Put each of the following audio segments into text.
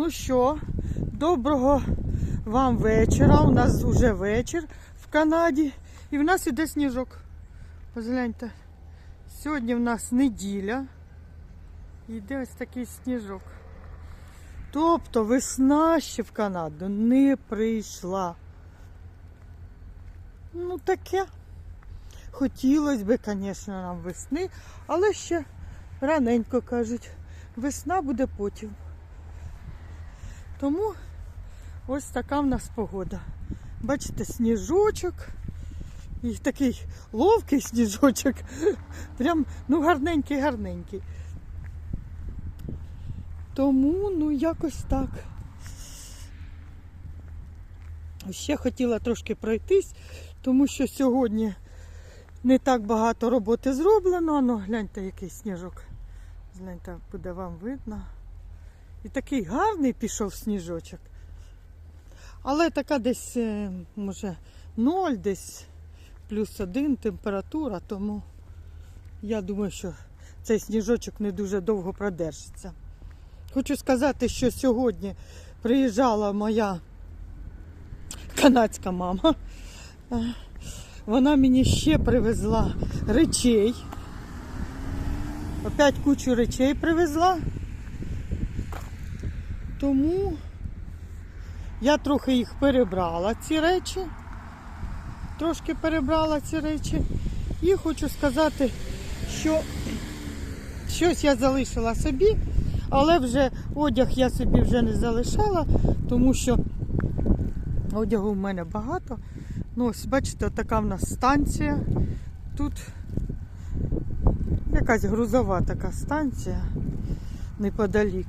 Ну що, доброго вам вечора. У нас вже вечір в Канаді. І в нас іде сніжок. Погляньте. Сьогодні в нас неділя. Іде ось такий сніжок. Тобто весна ще в Канаду не прийшла. Ну таке. Хотілося б, звісно, нам весни, але ще раненько кажуть. Весна буде потім. Тому ось така в нас погода. Бачите, сніжочок. І такий ловкий сніжочок. Прям ну гарненький, гарненький. Тому, ну, якось так. Ще хотіла трошки пройтись, тому що сьогодні не так багато роботи зроблено. Ну, гляньте, який сніжок. Гляньте, буде вам видно. І такий гарний пішов сніжочок. Але така десь, е, може, 0, десь плюс один температура, тому я думаю, що цей сніжочок не дуже довго продержиться. Хочу сказати, що сьогодні приїжджала моя канадська мама. Вона мені ще привезла речей. Опять кучу речей привезла. Тому я трохи їх перебрала, ці речі. Трошки перебрала ці речі. І хочу сказати, що щось я залишила собі, але вже одяг я собі вже не залишала, тому що одягу в мене багато. Ну, ось, бачите, така в нас станція. Тут якась грузова така станція неподалік.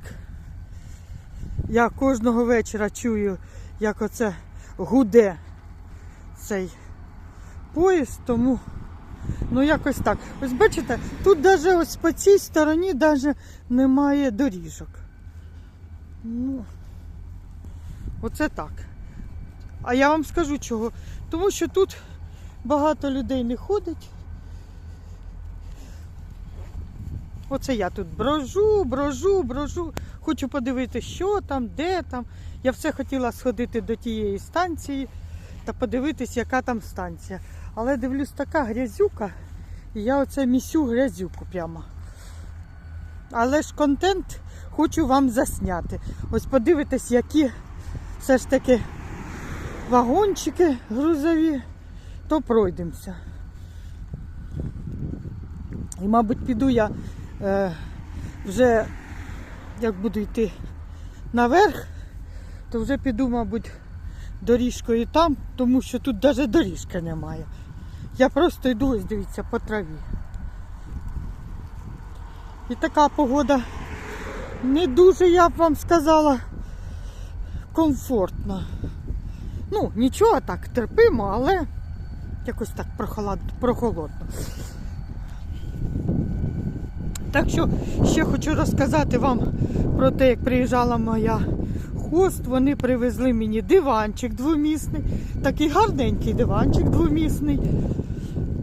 Я кожного вечора чую, як оце гуде цей поїзд, тому ну якось так. Ось бачите, тут навіть ось по цій стороні навіть немає доріжок. Ну, оце так. А я вам скажу чого. Тому що тут багато людей не ходить. Оце я тут брожу, брожу, брожу. Хочу подивитися, що там, де там. Я все хотіла сходити до тієї станції та подивитись, яка там станція. Але дивлюсь, така грязюка, і я оце місю грязюку прямо. Але ж контент хочу вам засняти. Ось подивитись, які все ж таки вагончики грузові, то пройдемося. І, мабуть, піду я вже, як буду йти наверх, то вже піду, мабуть, доріжкою там, тому що тут навіть доріжки немає. Я просто йду, ось дивіться, по траві. І така погода не дуже, я б вам сказала, комфортна. Ну, нічого так, терпимо, але якось так прохолодно. Так що ще хочу розказати вам про те, як приїжджала моя хост. Вони привезли мені диванчик двомісний, такий гарненький диванчик двомісний.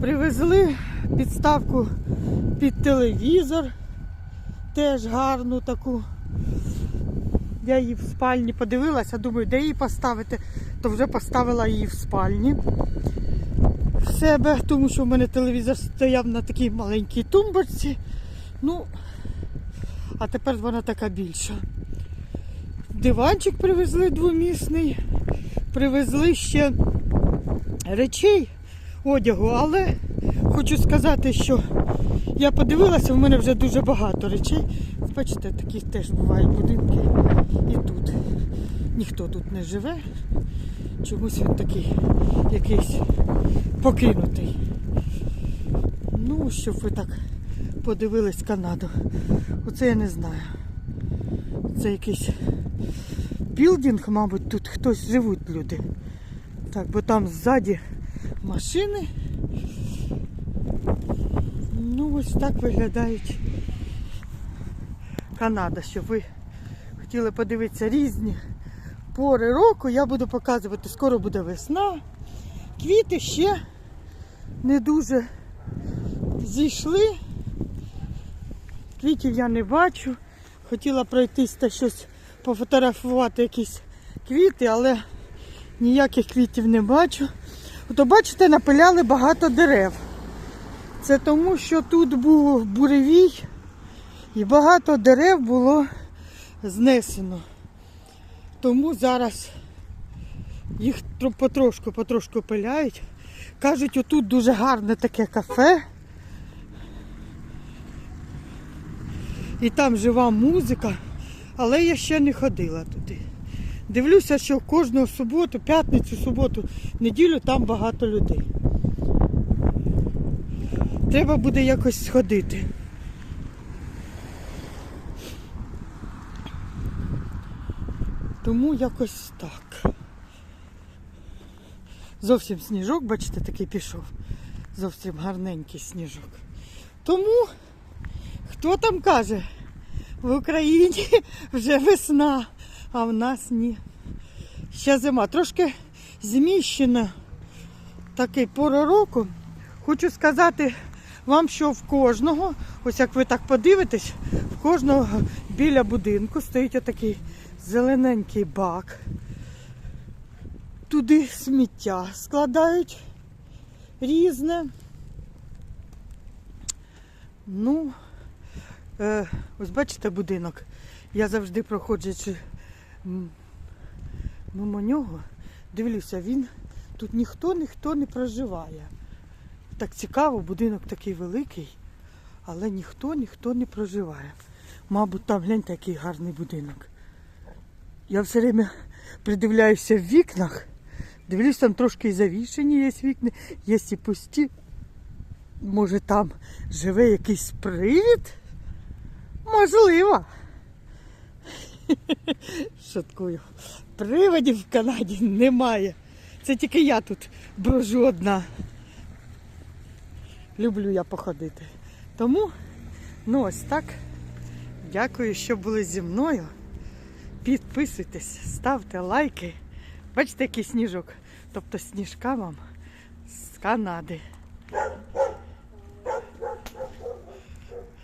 Привезли підставку під телевізор, теж гарну таку. Я її в спальні подивилася, думаю, де її поставити, то вже поставила її в спальні в себе, тому що в мене телевізор стояв на такій маленькій тумбочці. Ну, а тепер вона така більша. Диванчик привезли двомісний, привезли ще речей одягу, але хочу сказати, що я подивилася, в мене вже дуже багато речей. Бачите, такі теж бувають будинки і тут. Ніхто тут не живе. Чомусь він такий якийсь покинутий. Ну, щоб ви так подивились Канаду. Оце я не знаю. Це якийсь білдинг, мабуть, тут хтось живуть люди. Так, бо там ззаді машини. Ну, ось так виглядають Канада, щоб ви хотіли подивитися різні пори року. Я буду показувати, скоро буде весна. Квіти ще не дуже зійшли. Квітів я не бачу. Хотіла пройтись та щось пофотографувати якісь квіти, але ніяких квітів не бачу. Ото бачите, напиляли багато дерев. Це тому, що тут був буревій і багато дерев було знесено. Тому зараз їх потрошку, потрошку пиляють. Кажуть, отут дуже гарне таке кафе. І там жива музика, але я ще не ходила туди. Дивлюся, що кожну суботу, п'ятницю, суботу, неділю там багато людей. Треба буде якось сходити. Тому якось так. Зовсім сніжок, бачите, такий пішов. Зовсім гарненький сніжок. Тому, хто там каже, в Україні вже весна, а в нас ні. Ще зима. Трошки зміщена такий пора року. Хочу сказати вам, що в кожного, ось як ви так подивитесь, в кожного біля будинку стоїть отакий зелененький бак. Туди сміття складають різне. Ну, е, ось бачите будинок. Я завжди проходжучи м, мимо нього, дивлюся, він тут ніхто ніхто не проживає. Так цікаво, будинок такий великий, але ніхто ніхто не проживає. Мабуть, там гляньте, який гарний будинок. Я все время придивляюся в вікнах, дивлюсь, там трошки і завішені є вікна, є і пусті. Може там живе якийсь привід? Можливо. Шуткую. Привидів в Канаді немає. Це тільки я тут брожу одна. Люблю я походити. Тому, ну ось так. Дякую, що були зі мною. Підписуйтесь, ставте лайки. Бачите, який сніжок. Тобто сніжка вам з Канади.